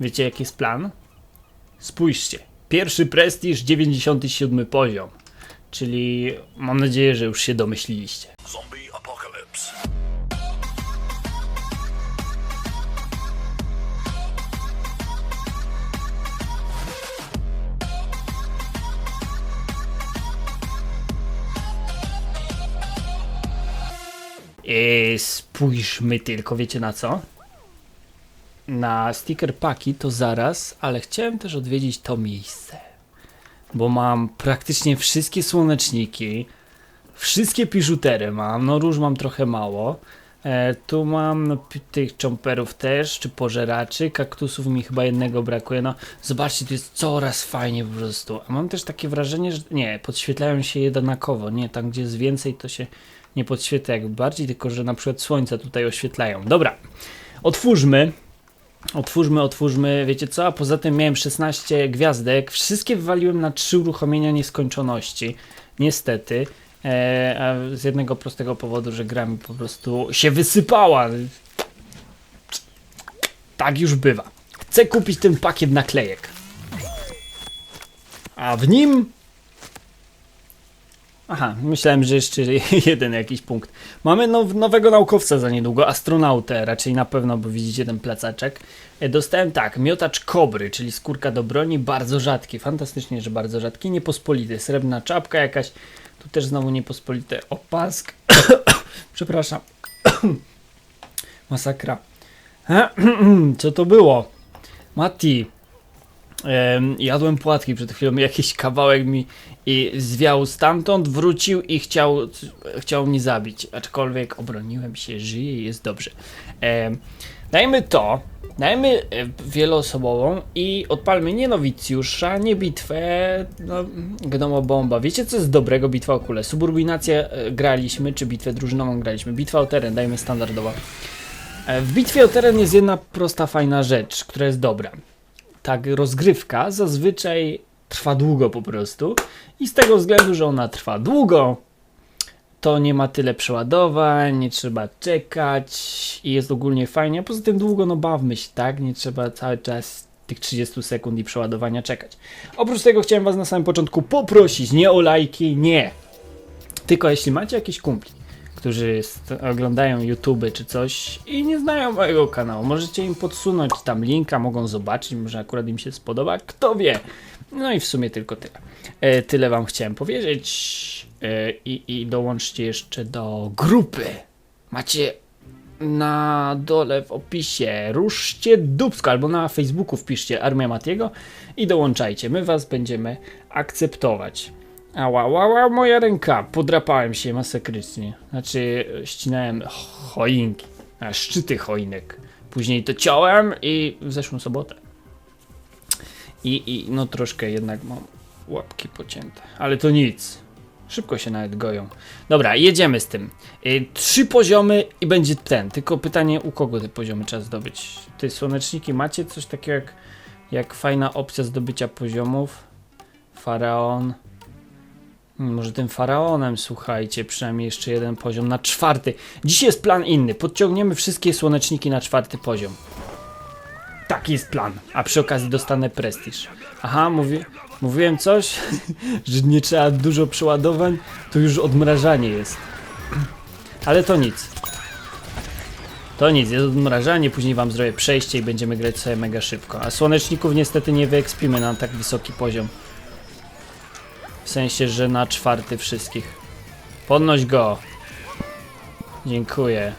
Wiecie jaki jest plan? Spójrzcie. Pierwszy prestiż, 97 poziom. Czyli mam nadzieję, że już się domyśliliście. Zombie apocalypse. I spójrzmy tylko, wiecie na co? Na sticker paki to zaraz, ale chciałem też odwiedzić to miejsce. Bo mam praktycznie wszystkie słoneczniki, wszystkie piżutery mam, no róż mam trochę mało. E, tu mam no, tych czomperów też, czy pożeraczy, kaktusów mi chyba jednego brakuje. No zobaczcie, to jest coraz fajnie po prostu. A mam też takie wrażenie, że nie, podświetlają się jednakowo, nie, tam gdzie jest więcej to się nie podświetla jakby bardziej, tylko że na przykład słońce tutaj oświetlają. Dobra, otwórzmy. Otwórzmy, otwórzmy, wiecie co? A poza tym miałem 16 gwiazdek. Wszystkie wywaliłem na 3 uruchomienia nieskończoności. Niestety. E, a z jednego prostego powodu, że gra mi po prostu się wysypała. Tak już bywa. Chcę kupić ten pakiet naklejek. A w nim Aha, myślałem, że jeszcze jeden jakiś punkt. Mamy now, nowego naukowca za niedługo, astronautę, raczej na pewno, bo widzicie ten plecaczek. E, Dostałem tak, miotacz kobry, czyli skórka do broni, bardzo rzadki, fantastycznie, że bardzo rzadki, niepospolity, srebrna czapka jakaś, tu też znowu niepospolite, opask, przepraszam, masakra. Co to było? Mati, jadłem płatki przed chwilą, jakiś kawałek mi i zwiał stamtąd, wrócił i chciał, chciał mnie zabić. Aczkolwiek obroniłem się, żyję i jest dobrze. Dajmy to, dajmy e, wieloosobową i odpalmy nie nowicjusza, nie bitwę, no, gnomobomba. Wiecie co jest dobrego bitwa o kulę? Suburbinację e, graliśmy, czy bitwę drużynową graliśmy. Bitwa o teren, dajmy standardowo. E, W bitwie o teren jest jedna prosta, fajna rzecz, która jest dobra tak rozgrywka zazwyczaj trwa długo po prostu i z tego względu, że ona trwa długo, to nie ma tyle przeładowań, nie trzeba czekać i jest ogólnie fajnie. A poza tym długo, no bawmy się, tak? Nie trzeba cały czas tych 30 sekund i przeładowania czekać. Oprócz tego chciałem Was na samym początku poprosić, nie o lajki, nie. Tylko jeśli macie jakieś kumpli, którzy oglądają YouTube czy coś i nie znają mojego kanału, możecie im podsunąć tam linka, mogą zobaczyć, może akurat im się spodoba, kto wie. No i w sumie tylko tyle. E, tyle wam chciałem powiedzieć e, i, i dołączcie jeszcze do grupy. Macie na dole w opisie ruszcie dubsko albo na Facebooku wpiszcie Armia Matiego i dołączajcie. My was będziemy akceptować. Ała, ała, ała, moja ręka. Podrapałem się masakrycznie. Znaczy, ścinałem choinki, a szczyty choinek. Później to ciąłem i w zeszłą sobotę. I, I no troszkę jednak mam łapki pocięte. Ale to nic. Szybko się nawet goją. Dobra, jedziemy z tym. Y, trzy poziomy i będzie ten. Tylko pytanie, u kogo te poziomy trzeba zdobyć? Te słoneczniki macie coś takiego jak, jak fajna opcja zdobycia poziomów? Faraon. Może tym faraonem, słuchajcie, przynajmniej jeszcze jeden poziom na czwarty. Dziś jest plan inny. Podciągniemy wszystkie słoneczniki na czwarty poziom. Taki jest plan. A przy okazji dostanę prestiż. Aha, mówi, mówiłem coś, że nie trzeba dużo przeładowań, to już odmrażanie jest. Ale to nic. To nic, jest odmrażanie, później wam zrobię przejście i będziemy grać sobie mega szybko. A słoneczników niestety nie wyekspimy na tak wysoki poziom. W sensie, że na czwarty wszystkich. Podnoś go. Dziękuję.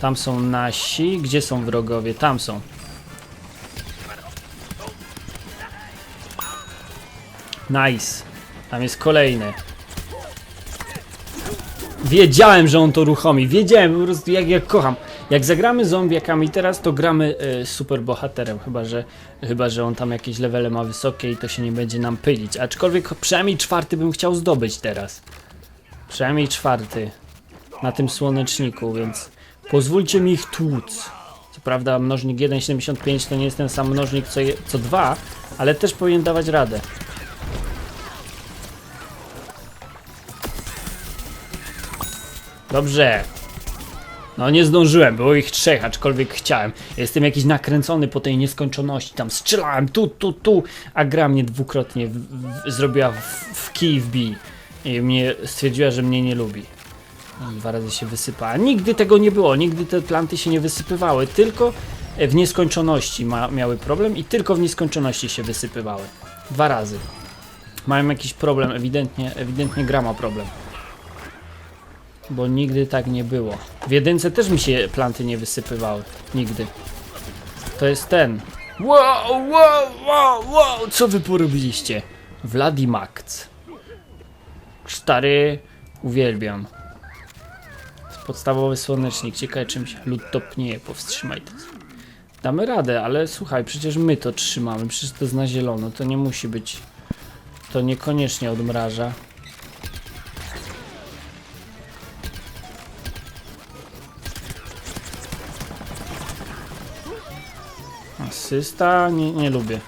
Tam są nasi. Gdzie są wrogowie? Tam są. Nice. Tam jest kolejny. Wiedziałem, że on to uruchomi. Wiedziałem, po prostu jak, jak kocham. Jak zagramy zombiakami teraz, to gramy y, super bohaterem, chyba że, chyba że on tam jakieś levele ma wysokie i to się nie będzie nam pylić. Aczkolwiek przynajmniej czwarty bym chciał zdobyć teraz. Przynajmniej czwarty. Na tym słoneczniku, więc pozwólcie mi ich tłuc. Co prawda mnożnik 1,75 to nie jest ten sam mnożnik co, je, co 2, ale też powinien dawać radę. Dobrze. No nie zdążyłem, było ich trzech, aczkolwiek chciałem. Jestem jakiś nakręcony po tej nieskończoności, tam strzelałem tu, tu, tu, a gra mnie dwukrotnie w, w, zrobiła w, w kij wbij. I mnie stwierdziła, że mnie nie lubi. I Dwa razy się wysypała. Nigdy tego nie było, nigdy te planty się nie wysypywały, tylko w nieskończoności ma, miały problem i tylko w nieskończoności się wysypywały. Dwa razy. Mają jakiś problem, ewidentnie, ewidentnie gra ma problem. Bo nigdy tak nie było. W jedynce też mi się planty nie wysypywały. Nigdy. To jest ten. Wow, wow, wow, wow, co wy porobiliście? Vladimax. Stary, uwielbiam. Podstawowy słonecznik, ciekawe czym się lód topnieje, powstrzymaj to. Damy radę, ale słuchaj, przecież my to trzymamy, przecież to jest na zielono, to nie musi być. To niekoniecznie odmraża. Asysta? Nie, nie lubię.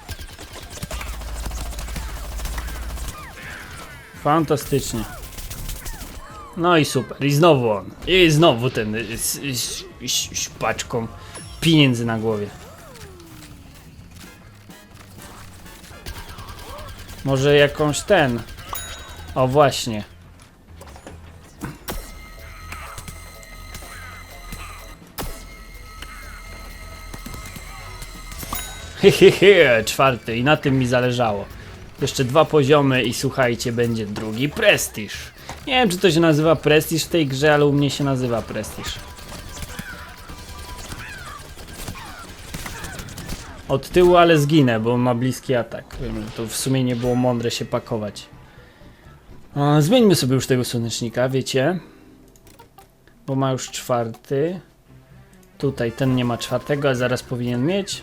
Fantastycznie. No i super. I znowu on. I znowu ten z, z, z, z paczką pieniędzy na głowie. Może jakąś ten. O właśnie. Hehehe, czwarty i na tym mi zależało. Jeszcze dwa poziomy i słuchajcie, będzie drugi prestiż. Nie wiem, czy to się nazywa prestiż w tej grze, ale u mnie się nazywa prestiż. Od tyłu, ale zginę, bo ma bliski atak. To w sumie nie było mądre się pakować. Zmieńmy sobie już tego słonecznika, wiecie? Bo ma już czwarty. Tutaj ten nie ma czwartego, a zaraz powinien mieć.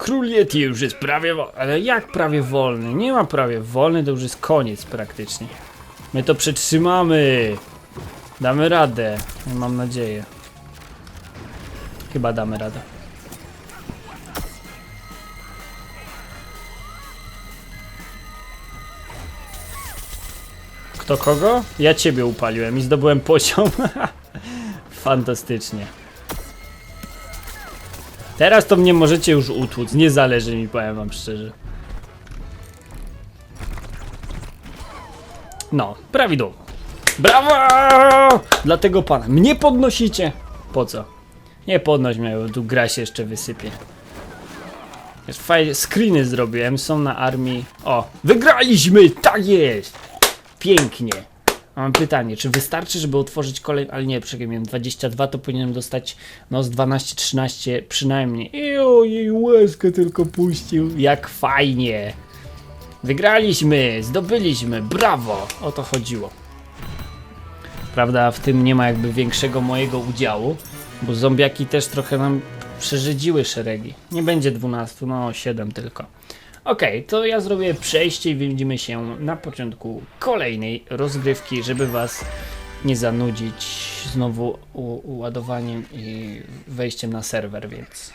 Król Yeti już jest prawie wolny. Ale jak prawie wolny? Nie ma prawie wolny, to już jest koniec praktycznie. My to przetrzymamy. Damy radę. Mam nadzieję. Chyba damy radę. Kto kogo? Ja ciebie upaliłem i zdobyłem poziom. Fantastycznie. Teraz to mnie możecie już utłuc, nie zależy mi, powiem wam szczerze. No, prawidłowo. Brawo! Dlatego pana. Mnie podnosicie. Po co? Nie podnoś mnie, bo tu gra się jeszcze wysypie. Fajne screeny zrobiłem, są na armii. O, wygraliśmy! Tak jest! Pięknie. Mam pytanie, czy wystarczy, żeby otworzyć kolejny, ale nie, przecież miałem 22, to powinienem dostać no z 12-13 przynajmniej. I ojej, łezkę tylko puścił. Jak fajnie. Wygraliśmy, zdobyliśmy, brawo! O to chodziło. Prawda, w tym nie ma jakby większego mojego udziału, bo zombiaki też trochę nam przerzedziły szeregi. Nie będzie 12, no 7 tylko. Okej, to ja zrobię przejście i widzimy się na początku kolejnej rozgrywki, żeby was nie zanudzić znowu uładowaniem i wejściem na serwer, więc...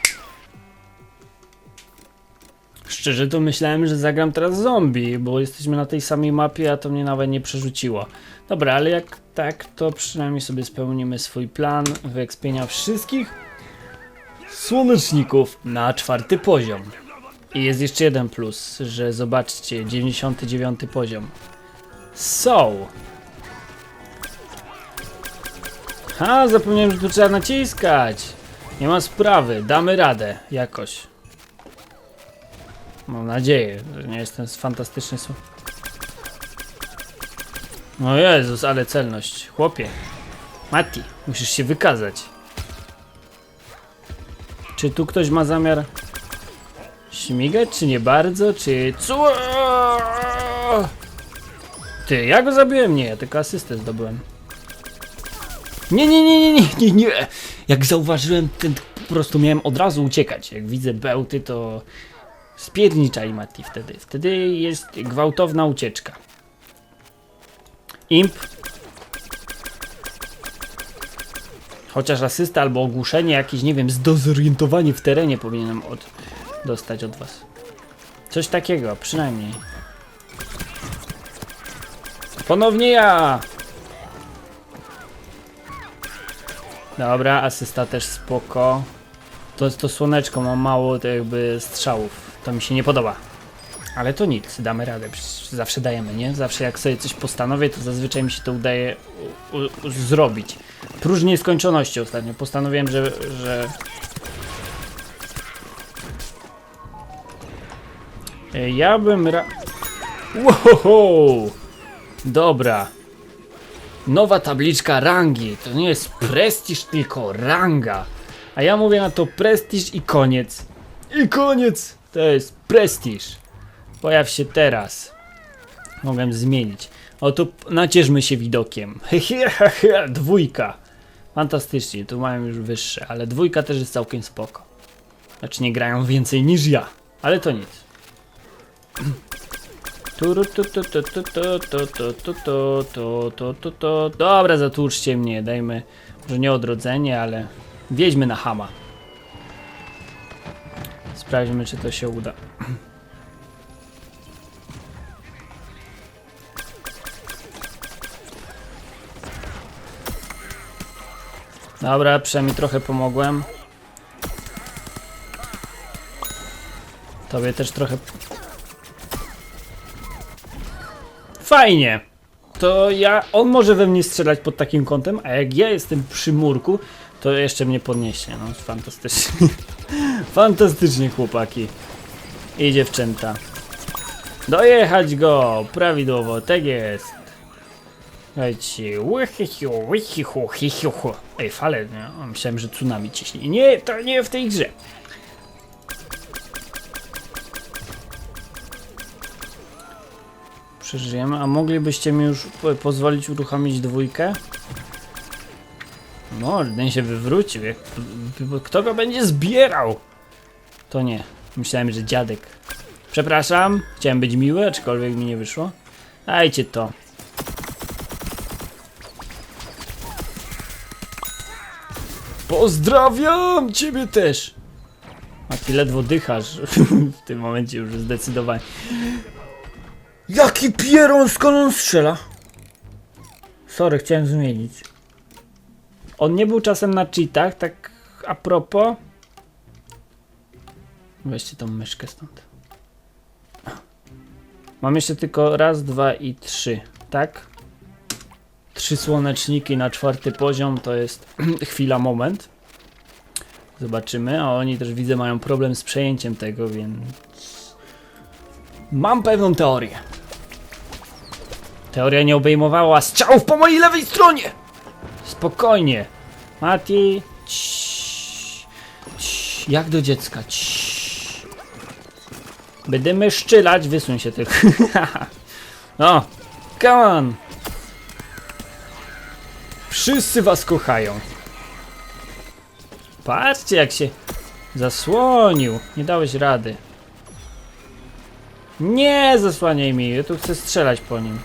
Szczerze to myślałem, że zagram teraz zombie, bo jesteśmy na tej samej mapie, a to mnie nawet nie przerzuciło. Dobra, ale jak tak, to przynajmniej sobie spełnimy swój plan wyekspienia wszystkich słoneczników na czwarty poziom. I jest jeszcze jeden plus, że zobaczcie, 99 poziom. So. Ha, zapomniałem, że tu trzeba naciskać. Nie ma sprawy, damy radę, jakoś. Mam nadzieję, że nie jestem fantastyczny. sł- O Jezus, ale celność. Chłopie. Mati, musisz się wykazać. Czy tu ktoś ma zamiar śmigać, czy nie bardzo, czy... Co? Ty, ja go zabiłem? Nie, ja tylko asystę zdobyłem. Nie, nie, nie, nie, nie, nie, nie. Jak zauważyłem, ten po prostu miałem od razu uciekać. Jak widzę bełty, to spierniczaj Mati wtedy. Wtedy jest gwałtowna ucieczka. Imp. Chociaż asysta albo ogłuszenie jakieś, nie wiem, zdezorientowanie w terenie powinienem od, dostać od was. Coś takiego, przynajmniej. Ponownie ja! Dobra, asysta też spoko. To, to słoneczko ma mało to jakby strzałów. To mi się nie podoba. Ale to nic, damy radę, przecież zawsze dajemy, nie? Zawsze jak sobie coś postanowię, to zazwyczaj mi się to udaje zrobić. Prócz nieskończoności ostatnio. Postanowiłem, że, że... Ja bym ra... Wow! Dobra. Nowa tabliczka rangi. To nie jest prestiż, tylko ranga. A ja mówię na to prestiż i koniec. I koniec! To jest prestiż. Pojaw się teraz. Mogłem zmienić. O tu się widokiem. Dwójka. Fantastycznie, tu mają już wyższe, ale dwójka też jest całkiem spoko. Znaczy nie grają więcej niż ja, ale to nic. Dobra, zatłuczcie mnie, dajmy może nie odrodzenie, ale wjedźmy na hama. Sprawdźmy, czy to się uda. Dobra, przynajmniej trochę pomogłem. Tobie też trochę. Fajnie! To ja. On może we mnie strzelać pod takim kątem, a jak ja jestem przy murku, to jeszcze mnie podniesie. No, fantastycznie. fantastycznie, chłopaki. I dziewczęta. Dojechać go! Prawidłowo, tak jest. Słuchajcie, łychichu, łychichu, chichichu. Ej, fale, nie? O, Myślałem, że tsunami ciśnie. Nie, to nie w tej grze. Przeżyjemy, a moglibyście mi już po pozwolić uruchomić dwójkę? Ten się wywrócił. Jak, kto go będzie zbierał? To nie. Myślałem, że dziadek. Przepraszam, chciałem być miły, aczkolwiek mi nie wyszło. Dajcie to. Pozdrawiam ciebie też. A ty ledwo dychasz w tym momencie już zdecydowanie. Jaki pieron, skąd on strzela? Sorry, chciałem zmienić. On nie był czasem na cheatach, tak a propos. Weźcie tą myszkę stąd. Mam jeszcze tylko raz, dwa i trzy, tak? Trzy słoneczniki na czwarty poziom to jest chwila, moment. Zobaczymy, a oni też widzę mają problem z przejęciem tego, więc mam pewną teorię. Teoria nie obejmowała strzałów po mojej lewej stronie! Spokojnie. Mati. Ciii. Jak do dziecka. Ciii. Będziemy szczylać, wysuń się tylko. no, come on. Wszyscy was kochają. Patrzcie jak się zasłonił. Nie dałeś rady. Nie zasłaniaj mi, ja tu chcę strzelać po nim.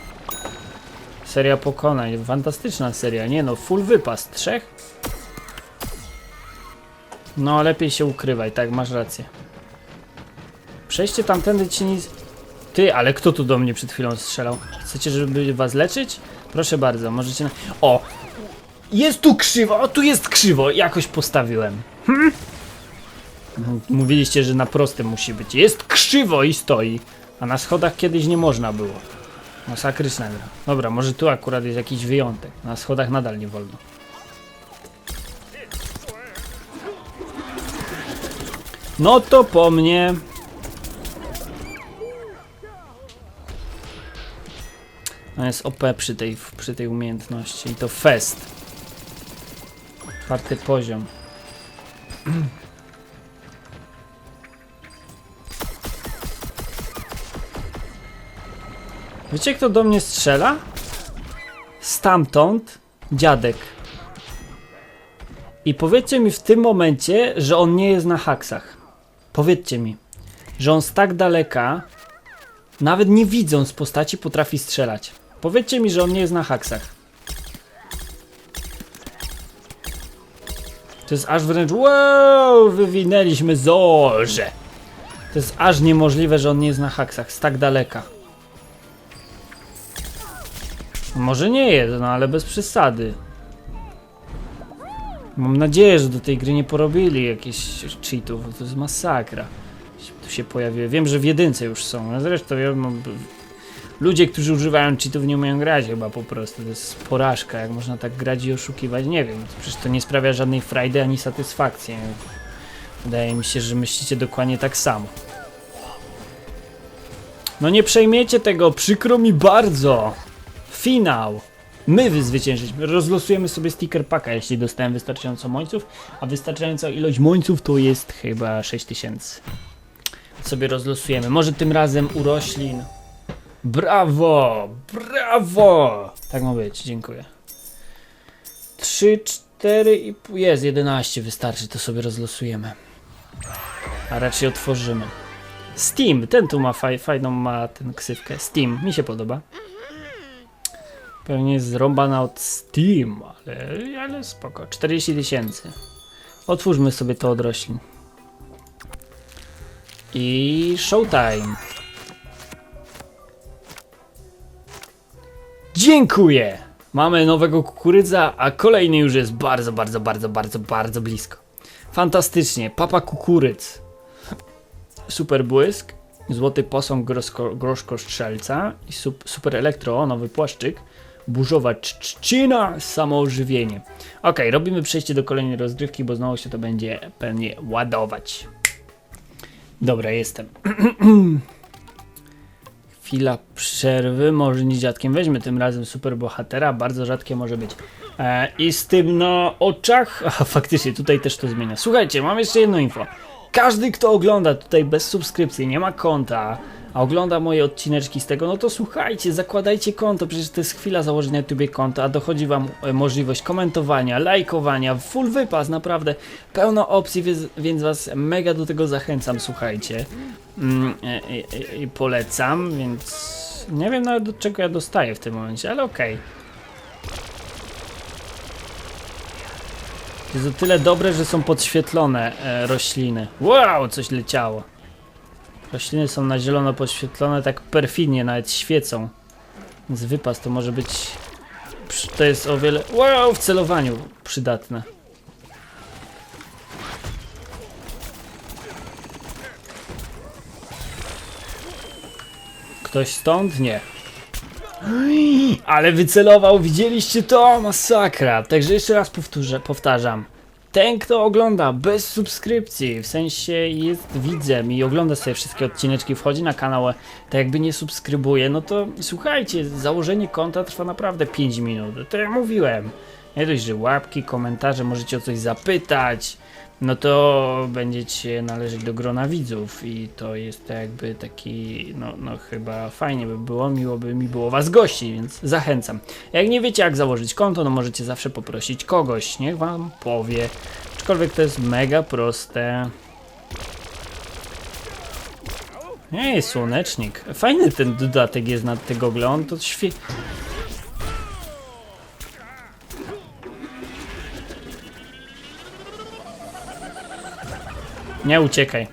Seria pokonań, fantastyczna seria, nie no, full wypas, trzech? No, lepiej się ukrywaj, tak, masz rację. Przejście tamtędy ci nic... Ty, ale kto tu do mnie przed chwilą strzelał? Chcecie, żeby was leczyć? Proszę bardzo, możecie na... O! Jest tu krzywo, o tu jest krzywo, jakoś postawiłem. Hm? Mówiliście, że na prostym musi być. Jest krzywo i stoi. A na schodach kiedyś nie można było. Masakryczna gra. Dobra, może tu akurat jest jakiś wyjątek. Na schodach nadal nie wolno. No to po mnie. On jest OP przy tej, przy tej umiejętności. I to fest. Czwarty poziom. Wiecie kto do mnie strzela? Stamtąd dziadek. I powiedzcie mi w tym momencie, że on nie jest na haksach. Powiedzcie mi, że on z tak daleka, nawet nie widząc postaci, potrafi strzelać. Powiedzcie mi, że on nie jest na haksach. To jest aż wręcz. Wow, wywinęliśmy zorze. To jest aż niemożliwe, że on nie jest na haksach, z tak daleka. Może nie jest, no ale bez przesady. Mam nadzieję, że do tej gry nie porobili jakichś cheatów, to jest masakra. Tu się pojawiły. Wiem, że w jedynce już są. A zresztą ja mam... Ludzie, którzy używają cheatów nie umieją grać chyba po prostu. To jest porażka, jak można tak grać i oszukiwać. Nie wiem, przecież to nie sprawia żadnej frajdy ani satysfakcji. Wydaje mi się, że myślicie dokładnie tak samo. No nie przejmiecie tego, przykro mi bardzo. Finał. My wyzwyciężyliśmy. Rozlosujemy sobie sticker packa, jeśli dostałem wystarczająco mońców, a wystarczająca ilość mońców to jest chyba 6000. Sobie rozlosujemy. Może tym razem u roślin. Brawo! Brawo! Tak ma być, dziękuję. 3, 4 i. Jest 11, wystarczy, to sobie rozlosujemy. A raczej otworzymy. Steam, ten tu ma faj, fajną ma ten ksywkę. Steam, mi się podoba. Pewnie jest od Steam, ale, ale spoko. 40 tysięcy. Otwórzmy sobie to od roślin. I showtime. Dziękuję! Mamy nowego kukurydza, a kolejny już jest bardzo, bardzo, bardzo, bardzo, bardzo blisko. Fantastycznie. Papa kukurydz. Super błysk. Złoty posąg groszko, groszkostrzelca i sup, super elektro, nowy płaszczyk. Burzowa cz- trzcina, samoożywienie. Ok, robimy przejście do kolejnej rozgrywki, bo znowu się to będzie pewnie ładować. Dobra, jestem. Chwila przerwy, może nie dziadkiem. Weźmy tym razem super bohatera, bardzo rzadkie może być. E, I z tym na oczach. A faktycznie, tutaj też to zmienia. Słuchajcie, mam jeszcze jedno info. Każdy, kto ogląda tutaj bez subskrypcji, nie ma konta, a ogląda moje odcineczki z tego, no to słuchajcie, zakładajcie konto, przecież to jest chwila założyć na YouTubie konto, a dochodzi wam e, możliwość komentowania, lajkowania, full wypas, naprawdę pełno opcji, więc, was mega do tego zachęcam, słuchajcie. Mm, i, I polecam, więc nie wiem nawet do czego ja dostaję w tym momencie, ale okej. Jest o tyle dobre, że są podświetlone e, rośliny. Wow, coś leciało. Rośliny są na zielono podświetlone, tak perfidnie nawet świecą. Więc wypas to może być... To jest o wiele... Wow, w celowaniu przydatne. Ktoś stąd? Nie. Ale wycelował, widzieliście to? Masakra. Także jeszcze raz powtórzę, powtarzam. Ten, kto ogląda bez subskrypcji, w sensie jest widzem i ogląda sobie wszystkie odcineczki, wchodzi na kanał, tak jakby nie subskrybuje, no to słuchajcie, założenie konta trwa naprawdę 5 minut. To ja mówiłem. Nie dość, że łapki, komentarze, możecie o coś zapytać, no to będziecie należeć do grona widzów i to jest jakby taki, no, no chyba fajnie by było, miło by mi było was gości, więc zachęcam. Jak nie wiecie jak założyć konto, no możecie zawsze poprosić kogoś, niech wam powie. Aczkolwiek to jest mega proste. Ej, słonecznik. Fajny ten dodatek jest nad tego ogląd, to świe... Nie uciekaj.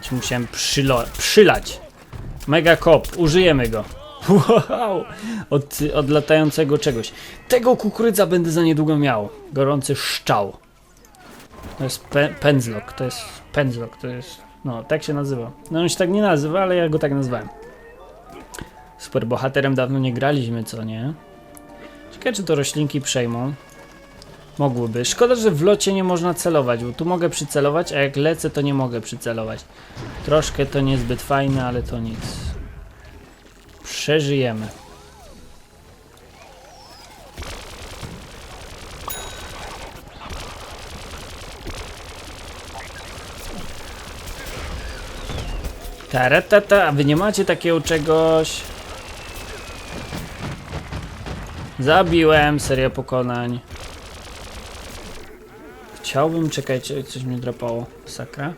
Ci musiałem przylać. Mega kop, użyjemy go. Wow! Od, od latającego czegoś. Tego kukurydza będę za niedługo miał. Gorący szczał. To jest pe- pędzlok, to jest pędzlok, to jest... No, tak się nazywa. No on się tak nie nazywa, ale ja go tak nazwałem. Super bohaterem dawno nie graliśmy, co nie? Ciekawe, czy to roślinki przejmą. Mogłyby. Szkoda, że w locie nie można celować, bo tu mogę przycelować, a jak lecę, to nie mogę przycelować. Troszkę to niezbyt fajne, ale to nic. Przeżyjemy. Taratata, a wy nie macie takiego czegoś? Zabiłem, seria pokonań. Chciałbym, czekajcie, coś mnie drapało. Sakra.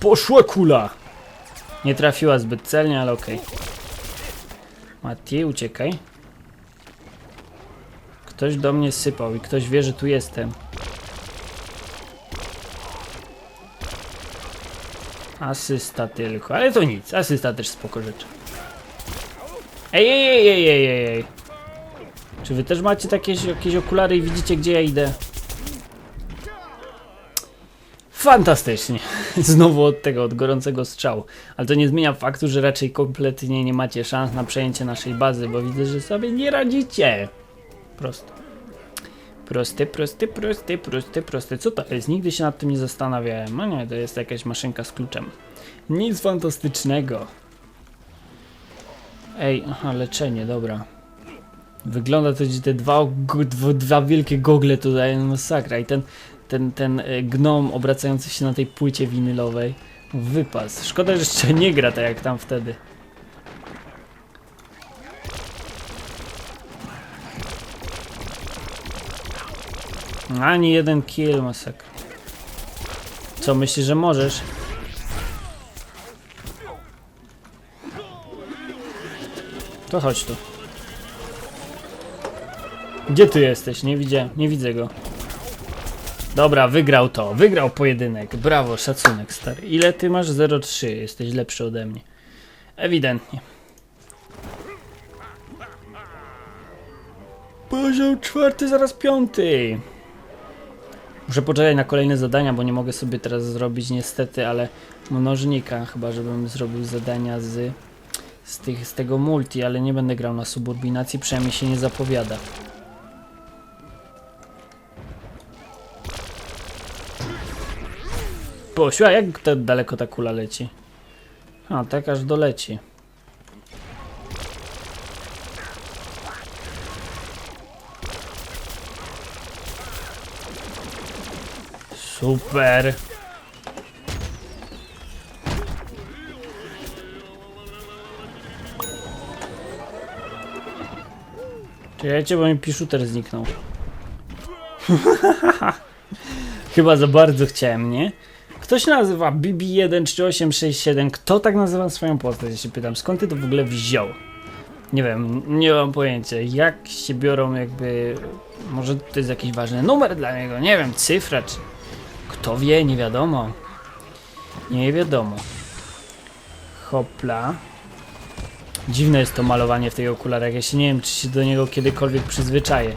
Poszła kula! Nie trafiła zbyt celnie, ale okej. Mati, uciekaj. Ktoś do mnie sypał i ktoś wie, że tu jestem. Asysta tylko, ale to nic. Asysta też spoko rzecz. Ej, ej, ej, ej, ej, ej. Czy wy też macie takie jakieś okulary i widzicie, gdzie ja idę? Fantastycznie. Znowu od tego, od gorącego strzału. Ale to nie zmienia faktu, że raczej kompletnie nie macie szans na przejęcie naszej bazy, bo widzę, że sobie nie radzicie. Prosto. Prosty, prosty, prosty, prosty, prosty. Co to jest? Nigdy się nad tym nie zastanawiałem. No nie, to jest jakaś maszynka z kluczem. Nic fantastycznego. Ej, aha, leczenie, dobra. Wygląda to, że te dwa, dwa, wielkie gogle tutaj, no masakra. I ten, ten, ten e, gnom obracający się na tej płycie winylowej. Wypas. Szkoda, że jeszcze nie gra tak jak tam wtedy. Ani jeden kill, masakra. Co, myślisz, że możesz? To chodź tu. Gdzie ty jesteś? Nie widzę, nie widzę go. Dobra, wygrał to. Wygrał pojedynek. Brawo, szacunek stary. Ile ty masz? 0,3. Jesteś lepszy ode mnie. Ewidentnie. Poziom czwarty, zaraz piąty. Muszę poczekać na kolejne zadania, bo nie mogę sobie teraz zrobić niestety, ale mnożnika, chyba żebym zrobił zadania z, z, tych, z tego multi, ale nie będę grał na suburbinacji, przynajmniej się nie zapowiada. Posiu, a jak tak daleko ta kula leci? A, tak aż doleci. Super. Czekajcie, bo mi piszuter zniknął. Chyba za bardzo chciałem, nie? Kto się nazywa BB13867? Kto tak nazywa swoją postać? Ja się pytam, skąd ty to w ogóle wziął? Nie wiem, nie mam pojęcia. Jak się biorą jakby... Może to jest jakiś ważny numer dla niego, nie wiem, cyfra czy... Kto wie, nie wiadomo. Nie wiadomo. Hopla. Dziwne jest to malowanie w tych okularach. Ja się nie wiem, czy się do niego kiedykolwiek przyzwyczaję.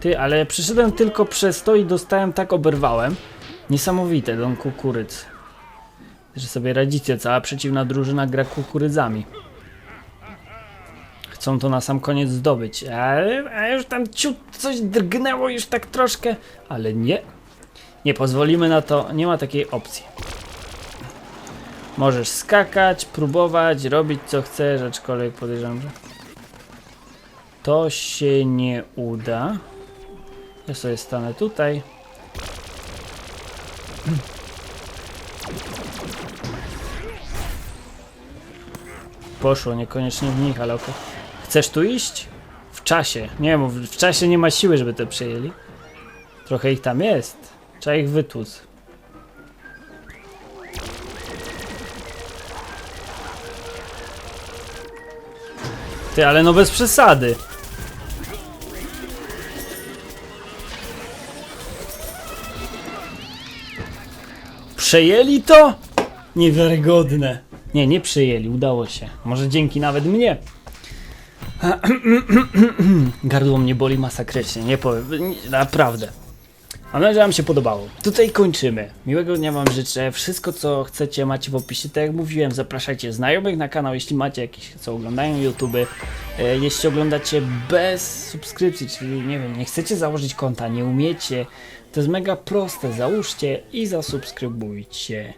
Ty, ale przyszedłem tylko przez to i dostałem tak oberwałem. Niesamowite, don kukurydz. Że sobie radzicie, cała przeciwna drużyna gra kukurydzami. Chcą to na sam koniec zdobyć. Ale a już tam ciut coś drgnęło już tak troszkę. Ale nie. Nie pozwolimy na to. Nie ma takiej opcji. Możesz skakać, próbować, robić co chcesz, aczkolwiek podejrzewam, że to się nie uda. Ja sobie stanę tutaj. Poszło, niekoniecznie w nich, ale okej. Chcesz tu iść? W czasie. Nie, bo w czasie nie ma siły, żeby to przejęli. Trochę ich tam jest. Trzeba ich wytłuc. Ty, ale no bez przesady. Przejęli to? Niewiarygodne. Nie, nie przejęli, udało się. Może dzięki nawet mnie. Gardło mnie boli masakrycznie, nie powiem, naprawdę. Mam nadzieję, że Wam się podobało. Tutaj kończymy. Miłego dnia Wam życzę. Wszystko, co chcecie, macie w opisie. Tak jak mówiłem, zapraszajcie znajomych na kanał, jeśli macie jakieś, co oglądają YouTube. E, jeśli oglądacie bez subskrypcji, czyli nie wiem, nie chcecie założyć konta, nie umiecie, to jest mega proste. Załóżcie i zasubskrybujcie.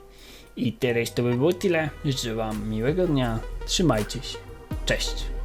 I teraz to by było tyle. Życzę Wam miłego dnia. Trzymajcie się. Cześć.